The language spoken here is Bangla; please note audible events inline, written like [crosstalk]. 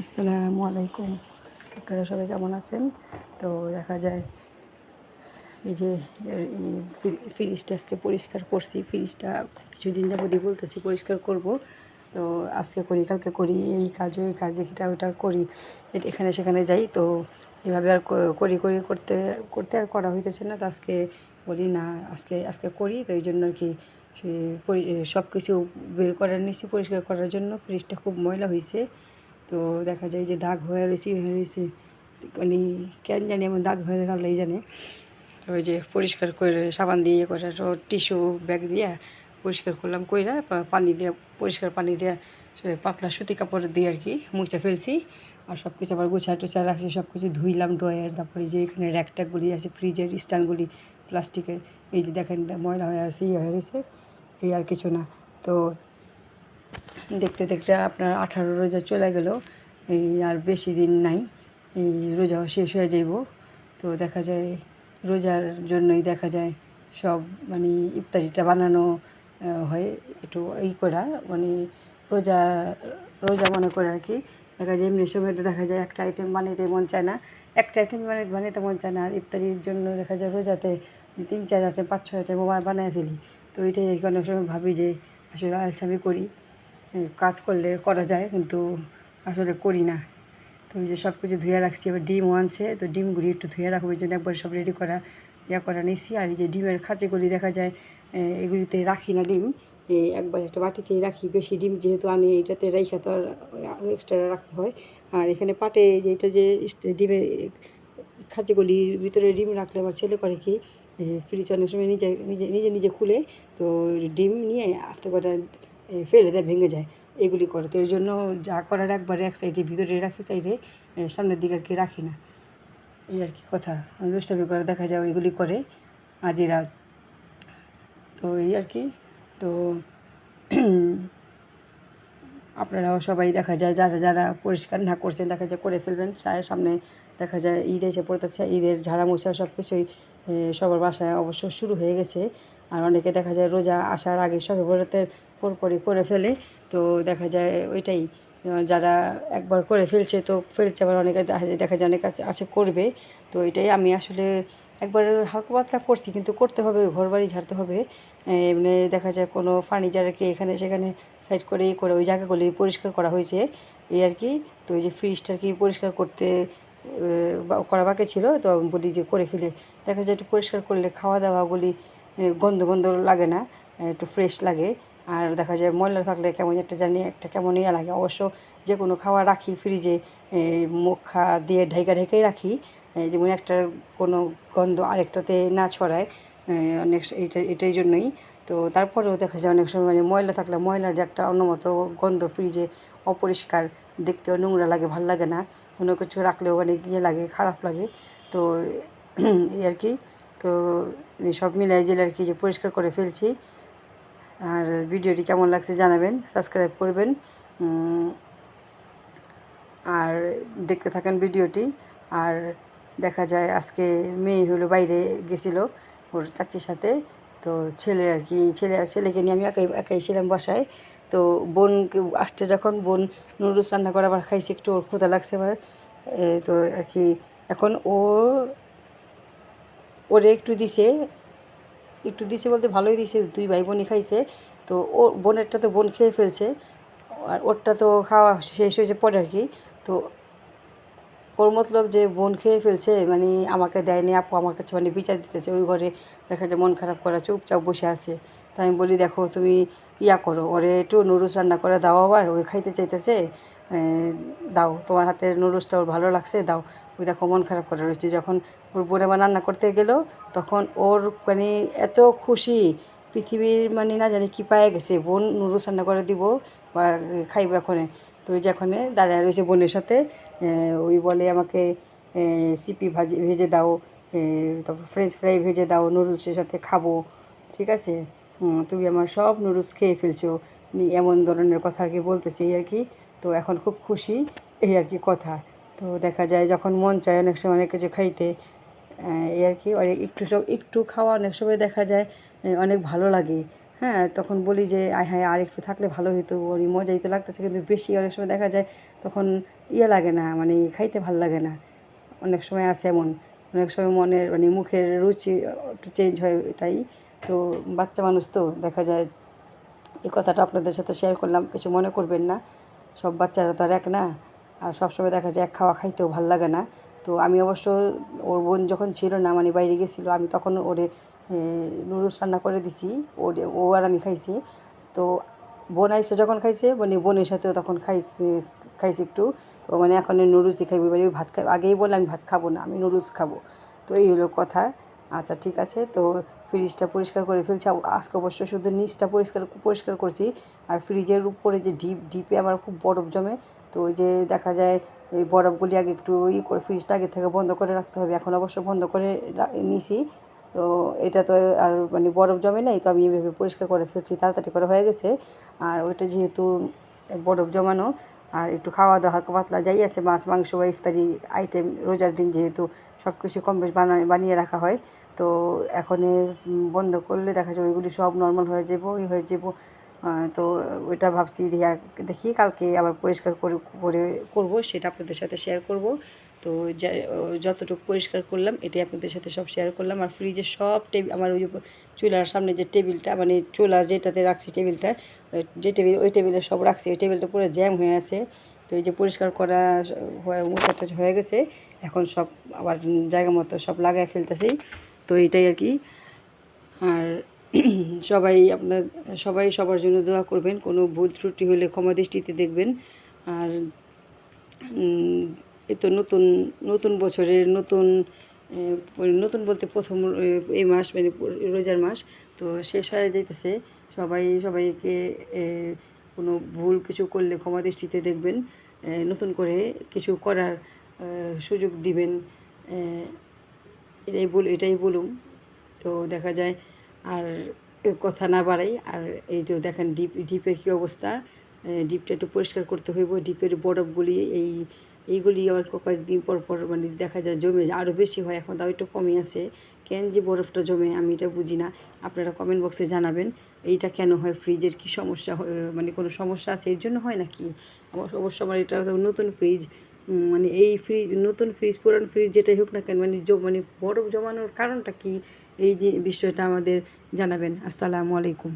আসসালামু আলাইকুম। আপনারা সবাই কেমন আছেন? তো দেখা যায় এই যে ফ্রি- ফ্রিজটা আজকে পরিষ্কার করছি। ফ্রিজটা কিছুদিন যাবতই বলতেছি পরিষ্কার করব। তো আজকে করি, কালকে করি, এই কাজ, ওই কাজ এটা ওটা করি। এখানে সেখানে যাই। তো এভাবে আর করি করি করতে করতে আর করা হইতেছে না। তো আজকে বলি না, আজকে আজকে করি। তো এই জন্য আর কি সব কিছু বের করার নিছি পরিষ্কার করার জন্য। ফ্রিজটা খুব ময়লা হয়েছে তো দেখা যায় যে দাগ হয়ে রয়েছে হয়ে রয়েছে। মানে কেন জানি এমন দাগ হয়ে গেল এই জানে। ওই যে পরিষ্কার করে সাবান দিয়ে ইয়ে করে টিস্যু ব্যাগ দিয়ে পরিষ্কার করলাম, কইরা পানি দিয়ে, পরিষ্কার পানি দিয়ে পাতলা সুতি কাপড় দিয়ে আর কি মুছে ফেলছি। আর সব কিছু আবার গোছা টুছা রাখছি সব কিছু ধুইলাম ড্রয়ার, তারপরে যে এখানে র্যাক ট্যাকগুলি আছে, ফ্রিজের স্ট্যান্ডগুলি, প্লাস্টিকের, এই যে দেখেন ময়লা হয়ে আছে ইয়ে হয়ে গেছে এই আর কিছু না। তো দেখতে দেখতে আপনার আঠারো রোজা চলে গেল। এই আর বেশি দিন নাই, এই রোজাও শেষ হয়ে যাইব। তো দেখা যায় রোজার জন্যই দেখা যায় সব মানে ইফতারিটা বানানো হয় একটু এই করা মানে রোজা রোজা মনে করে আর কি। দেখা যায় এমনি সময় তো দেখা যায় একটা আইটেম বানাইতে মন চায় না, একটা আইটেম মানে বানাইতে মন চায় না। আর ইফতারির জন্য দেখা যায় রোজাতে তিন চার আইটেম পাঁচ ছয় আইটেম বানায় ফেলি। তো কি অনেক সময় ভাবি যে আসলে আলসামি করি। কাজ করলে করা যায়, কিন্তু আসলে করি না। তো ওই যে সব কিছু ধুয়ে রাখছি, এবার ডিম আনছে, তো ডিমগুলি একটু ধুয়ে রাখব ওই জন্য একবার সব রেডি করা, ইয়া করা নিছি। আর এই যে ডিমের খাঁচিগুলি দেখা যায় এগুলিতে রাখি না ডিম একবার একটা বাটিতেই রাখি। বেশি ডিম যেহেতু আনি, এটাতে রাইখা তো আর এক্সট্রা রাখতে হয়। আর এখানে পাটে যে এটা যে ডিমের খাঁচিগুলির ভিতরে ডিম রাখলে আমার ছেলে করে কি ফ্রিজ অনেক সময় নিজে নিজে নিজে নিজে খুলে, তো ডিম নিয়ে আস্তে করে ফেলে দেয়, ভেঙে যায়। এগুলি করে। তো এর জন্য যা করার একবারে এক সাইডে ভিতরে রাখি সাইডে সামনের দিকে আর কি রাখি না। এই আর কি কথা। দুষ্টামি করে, দেখা যায় ওইগুলি করে আজিরা তো এই আর কি। তো [clears throat] আপনারাও সবাই দেখা যায়, যারা যারা পরিষ্কার না করছেন, দেখা যায় করে ফেলবেন। সা- সামনে দেখা যায় ঈদ এসে পড়তেছে, ঈদের ঝাড়া মোছা সব কিছুই সবার বাসায় অবশ্য শুরু হয়ে গেছে। আর অনেকে দেখা যায় রোজা আসার আগে সবে বরাতের পরপরই করে ফেলে। তো দেখা যায় ওইটাই যারা একবার করে ফেলছে তো ফেলছে, আবার অনেকে দেখা যায় দেখা যায় অনেক আছে করবে। তো এটাই আমি আসলে একবার হালকা পাতলা করছি, কিন্তু করতে হবে ঘর বাড়ি ঝাড়তে হবে। এমনি দেখা যায় কোনো ফার্নিচারকে এখানে সেখানে সাইড করে ই করে ওই জায়গাগুলি পরিষ্কার করা হয়েছে, এই আর কি। তো ওই যে ফ্রিজটা কি পরিষ্কার করতে করা বাকি ছিল, তো বলি যে করে ফেলে। দেখা যায় একটু পরিষ্কার করলে খাওয়া দাওয়াগুলি গন্ধ গন্ধ লাগে না, একটু ফ্রেশ লাগে। আর দেখা যায় ময়লা থাকলে কেমন একটা জানি একটা কেমন ইয়ে লাগে। অবশ্য যে কোনো খাওয়া রাখি ফ্রিজে মুখা দিয়ে ঢেকে ঢেকেই রাখি। যেমন একটার কোনো গন্ধ আরেকটাতে না ছড়ায় অনেক এইটা, এটাই জন্যই। তো তারপরেও দেখা যায় অনেক সময় মানে ময়লা থাকলে ময়লার যে একটা অন্যমতো গন্ধ ফ্রিজে অপরিষ্কার, দেখতেও নোংরা লাগে, ভালো লাগে না। কোনো কিছু রাখলেও অনেক ইয়ে লাগে, খারাপ লাগে। তো এই আর কি। তো সব মিলাই জেলে আর কি যে পরিষ্কার করে ফেলছি। আর ভিডিওটি কেমন লাগছে জানাবেন সাবস্ক্রাইব করবেন আর দেখতে থাকেন ভিডিওটি। আর দেখা যায় আজকে মেয়ে হলো বাইরে গেছিল ওর চাচির সাথে তো ছেলে আর কি ছেলে ছেলেকে নিয়ে আমি একাই একাই ছিলাম বাসায়। তো বোনকে আসতে যখন বোন নুডলস রান্না করে আবার খাইছে একটু ওর ক্ষুদা লাগছে আবার। এ, তো আর কি এখন ও ওরে একটু দিছে একটু দিছে বলতে ভালোই দিছে, দুই ভাই বোনই খাইছে। তো ও বোনেরটা তো বোন খেয়ে ফেলছে, আর ওরটা তো খাওয়া শেষ হয়েছে পরে আর কি। তো ওর মতলব যে বোন খেয়ে ফেলছে মানে আমাকে দেয়নি, আপু আমার কাছে মানে বিচার দিতেছে, ওই ঘরে দেখা যায় মন খারাপ করা চুপচাপ বসে আছে। তাই আমি বলি, দেখো, তুমি ইয়া করো, ওরে একটু নুডলস রান্না করে দাও আবার ওই খাইতে চাইতেছে দাও, তোমার হাতের নুডলসটা ওর ভালো লাগছে, দাও। ওই দেখো, মন খারাপ করে রয়েছে। যখন ওর বোন আবার রান্না করতে গেল, তখন ওর মানে এত খুশি, পৃথিবীর মানে না জানি কী পায়ে গেছে। বোন নুডলস রান্না করে দিব, বা খাইবে এখনে। তো ওই যে এখনে দাঁড়ায় রয়েছে বোনের সাথে। ওই বলে আমাকে সিপি ভাজি, ভেজে দাও তারপর ফ্রেঞ্চ ফ্রাই ভেজে দাও, নুডলসের সাথে খাব। ঠিক আছে? তুমি আমার সব নুডলস খেয়ে ফেলছো। এমন ধরনের কথা আর কি বলতেছি আর কি। তো এখন খুব খুশি, এই আর কি কথা। তো দেখা যায় যখন মন চায় অনেক সময় অনেক কিছু খাইতে এই আর কি অনেক একটু সব, একটু খাওয়া অনেক সময় দেখা যায় অনেক ভালো লাগে। হ্যাঁ তখন বলি যে, আয় হ্যাঁ আর একটু থাকলে ভালো হতো ওরই মজাই তো লাগতেছে। কিন্তু বেশি অনেক সময় দেখা যায় তখন ইয়ে লাগে না মানে খাইতে ভালো লাগে না। অনেক সময় আছে এমন, অনেক সময় মনের মানে মুখের রুচি একটু চেঞ্জ হয় এটাই তো বাচ্চা মানুষ তো দেখা যায়, এই কথাটা আপনাদের সাথে শেয়ার করলাম, কিছু মনে করবেন না। সব বাচ্চারা তো আর এক না। আর সবসময় দেখা যায় এক খাওয়া খাইতেও ভালো লাগে না। তো আমি অবশ্য ওর বোন যখন ছিল না মানে বাইরে গেছিল, আমি তখন ওরে নুডলস রান্না করে দিছি, ওরে, ও আর আমি খাইছি। তো বোন আইসে যখন খাইছে মানে বোনের সাথেও তখন খাইছে, খাইছি একটু। তো মানে এখন নুডলসই খাইবি মানে ভাত খাই আগেই বললাম আমি ভাত খাব না, আমি নুডলস খাব। তো এই হলো কথা। আচ্ছা ঠিক আছে। তো ফ্রিজটা পরিষ্কার করে ফেলছি। আজকে অবশ্য শুধু নিচটা পরিষ্কার পরিষ্কার করছি। আর ফ্রিজের উপরে যে ডিপ ডিপে আমার খুব বরফ জমে, তো ওই যে দেখা যায় ওই বরফগুলি আগে একটু ই করে ফ্রিজটা আগে থেকে বন্ধ করে রাখতে হবে। এখন অবশ্য বন্ধ করে নিছি। তো এটা তো আর মানে বরফ জমে নাই, তো আমি এভাবে পরিষ্কার করে ফেলছি। তাড়াতাড়ি করে হয়ে গেছে। আর ওইটা যেহেতু বরফ জমানো, আর একটু খাওয়া দাওয়া পাতলা যাই আছে, মাছ, মাংস বা ইফতারি আইটেম রোজার দিন যেহেতু সব কিছু কম বেশ বানিয়ে রাখা হয়। তো এখন বন্ধ করলে দেখা যাবে ওইগুলি সব নর্মাল হয়ে যাব, ই হয়ে যাব। তো ওইটা ভাবছি দেখি কালকে আবার পরিষ্কার করে করে করব, সেটা আপনাদের সাথে শেয়ার করব। তো যতটুকু পরিষ্কার করলাম, এটাই আপনাদের সাথে সব শেয়ার করলাম। আর ফ্রিজে সব টেবিল আমার ওই চুলার সামনে যে টেবিলটা মানে চুলা যেটাতে রাখছি টেবিলটা যে টেবিল ওই টেবিলে সব রাখছি, ওই টেবিলটা পুরো জ্যাম হয়ে আছে। তো এই যে পরিষ্কার করা হয়ে হয়ে গেছে, এখন সব আবার জায়গা মতো সব লাগাই ফেলতেছি। তো এটাই আর কি। আর [clears throat] সবাই আপনার, সবাই সবার জন্য দোয়া করবেন, কোনো ভুল ত্রুটি হলে ক্ষমা দৃষ্টিতে দেখবেন। আর এ তো নতুন নতুন বছরের নতুন নতুন বলতে প্রথম এই মাস মানে রোজার মাস, তো শেষ হয়ে যাইতেছে। সবাই, সবাইকে কোনো ভুল কিছু করলে ক্ষমা দৃষ্টিতে দেখবেন। নতুন করে কিছু করার সুযোগ দিবেন। এটাই বল, এটাই বলুম তো দেখা যায় আর কথা না বাড়াই, আর এই যে দেখেন ডিপ, ডিপের কী অবস্থা? ডিপটা একটু পরিষ্কার করতে হইব, ডিপের বরফগুলি এই, এইগুলি আবার কয়েকদিন পর পর মানে দেখা যায় জমে যায় আরও বেশি হয়, এখন তাও একটু কমই আছে। কেন যে বরফটা জমে আমি এটা বুঝি না, আপনারা কমেন্ট বক্সে জানাবেন, এইটা কেন হয় ফ্রিজের কি সমস্যা মানে কোনো সমস্যা আছে, এর জন্য হয় নাকি? অবশ্য আমার এটা নতুন ফ্রিজ মানে এই ফ্রিজ নতুন ফ্রিজ পুরান ফ্রিজ যেটাই হোক না কেন মানে মানে বরফ জমানোর কারণটা কি? এই যে বিষয়টা আমাদের জানাবেন। আসসালামু আলাইকুম।